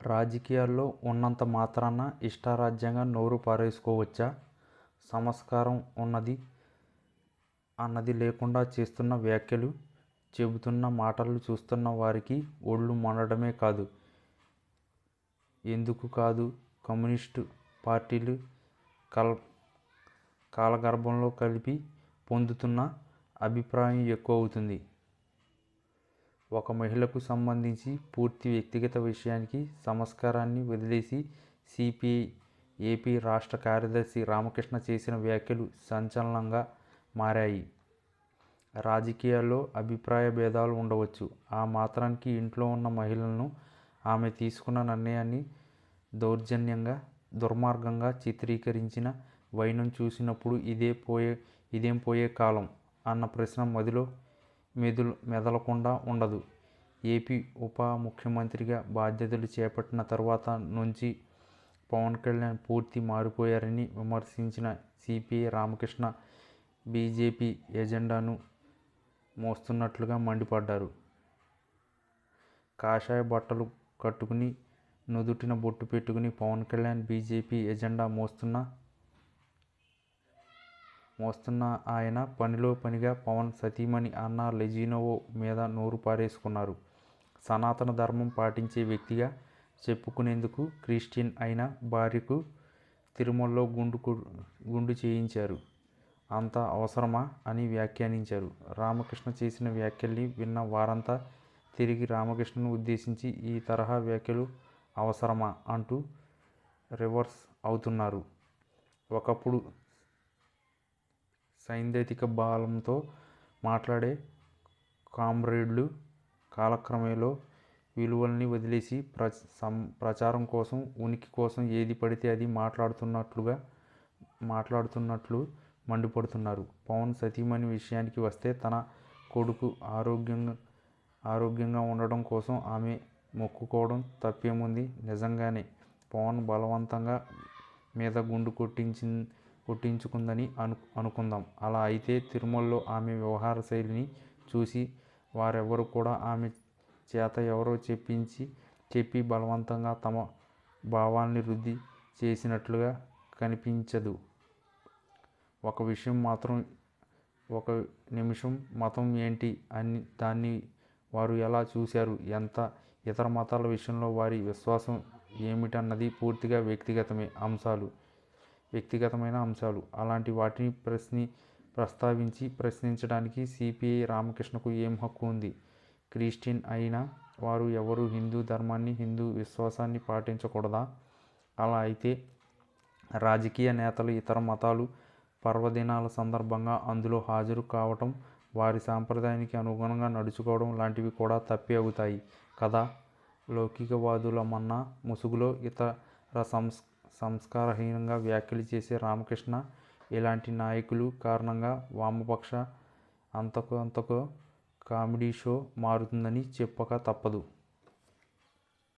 రాజకీయాల్లో ఉన్నంత మాత్రాన ఇష్టారాజ్యంగా నోరు పారేసుకోవచ్చా? సంస్కారం ఉన్నది అన్నది లేకుండా చేస్తున్న వ్యాఖ్యలు, చెబుతున్న మాటలు చూస్తున్న వారికి ఒళ్ళు మండడమే కాదు, ఎందుకు కాదు కమ్యూనిస్టు పార్టీలు కల్ కాలగర్భంలో కలిపి పొందుతున్న అభిప్రాయం ఎక్కువ అవుతుంది. ఒక మహిళకు సంబంధించి పూర్తి వ్యక్తిగత విషయానికి సంస్కారాన్ని వదిలేసి సిపిఐ ఏపీ రాష్ట్ర కార్యదర్శి రామకృష్ణ చేసిన వ్యాఖ్యలు సంచలనంగా మారాయి. రాజకీయాల్లో అభిప్రాయ భేదాలు ఉండవచ్చు. ఆ మాత్రానికి ఇంట్లో ఉన్న మహిళలను ఆమె తీసుకున్న నిర్ణయాన్ని దౌర్జన్యంగా, దుర్మార్గంగా చిత్రీకరించిన వైనం చూసినప్పుడు ఇదే పోయే ఇదేం పోయే కాలం అన్న ప్రశ్న మదిలో మెదులు మెదలకుండా ఉండదు. ఏపీ ఉప ముఖ్యమంత్రిగా బాధ్యతలు చేపట్టిన తర్వాత నుంచి పవన్ కళ్యాణ్ పూర్తి మారిపోయారని విమర్శించిన సిపిఐ రామకృష్ణ బీజేపీ ఎజెండాను మోస్తున్నట్లుగా మండిపడ్డారు. కాషాయ బట్టలు కట్టుకుని, నుదుటిన బొట్టు పెట్టుకుని పవన్ కళ్యాణ్ బీజేపీ ఎజెండా మోస్తున్న మోస్తున్న ఆయన పనిలో పనిగా పవన్ సతీమణి అన్నా లెజినోవో మీద నోరు పారేసుకున్నారు. సనాతన ధర్మం పాటించే వ్యక్తిగా చెప్పుకునేందుకు క్రిస్టియన్ అయిన భార్యకు తిరుమలలో గుండు చేయించారు. అంత అవసరమా అని వ్యాఖ్యానించారు. రామకృష్ణ చేసిన వ్యాఖ్యల్ని విన్న వారంతా తిరిగి రామకృష్ణను ఉద్దేశించి ఈ తరహా వ్యాఖ్యలు అవసరమా అంటూ రివర్స్ అవుతున్నారు. ఒకప్పుడు సైంధతిక బలంతో మాట్లాడే కామ్రేడ్లు కాలక్రమేలో విలువల్ని వదిలేసి ప్ర ప్రచారం కోసం, ఉనికి కోసం ఏది పడితే అది మాట్లాడుతున్నట్లుగా మాట్లాడుతున్నట్లు మండిపడుతున్నారు. పవన్ సతీమణి విషయానికి వస్తే తన కొడుకు ఆరోగ్యంగా ఆరోగ్యంగా ఉండడం కోసం ఆమె మొక్కుకోవడం తప్పేముంది? నిజంగానే పవన్ బలవంతంగా మీద గుండు కొట్టించుకుందని అనుకుందాం. అలా అయితే తిరుమలలో ఆమె వ్యవహార శైలిని చూసి వారెవరు కూడా ఆమె చేత ఎవరో చెప్పించి చెప్పి బలవంతంగా తమ భావాల్ని వృద్ధి చేసినట్లుగా కనిపించదు ఒక విషయం మాత్రం ఒక నిమిషం మతం ఏంటి? అని దాన్ని వారు ఎలా చూశారు? ఎంత ఇతర మతాల విషయంలో వారి విశ్వాసం ఏమిటన్నది పూర్తిగా వ్యక్తిగతమైన అంశాలు. అలాంటి వాటిని ప్రశ్ని ప్రస్తావించి ప్రశ్నించడానికి సిపిఐ రామకృష్ణకు ఏం హక్కు ఉంది? క్రిస్టియన్ అయినా వారు ఎవరు హిందూ ధర్మాన్ని, హిందూ విశ్వాసాన్ని పాటించకూడదా? అలా అయితే రాజకీయ నేతలు ఇతర మతాలు పర్వదినాల సందర్భంగా అందులో హాజరు కావటం, వారి సాంప్రదాయానికి అనుగుణంగా నడుచుకోవడం లాంటివి కూడా తప్పి అవుతాయి కదా? లౌకికవాదులమన్న ముసుగులో ఇతర సంస్ సంస్కారహీనంగా వ్యాఖ్యలు చేసే రామకృష్ణ ఇలాంటి నాయకులు కారణంగా వామపక్ష అంతకు అంతకు కామెడీ షో మారుతుందని చెప్పక తప్పదు.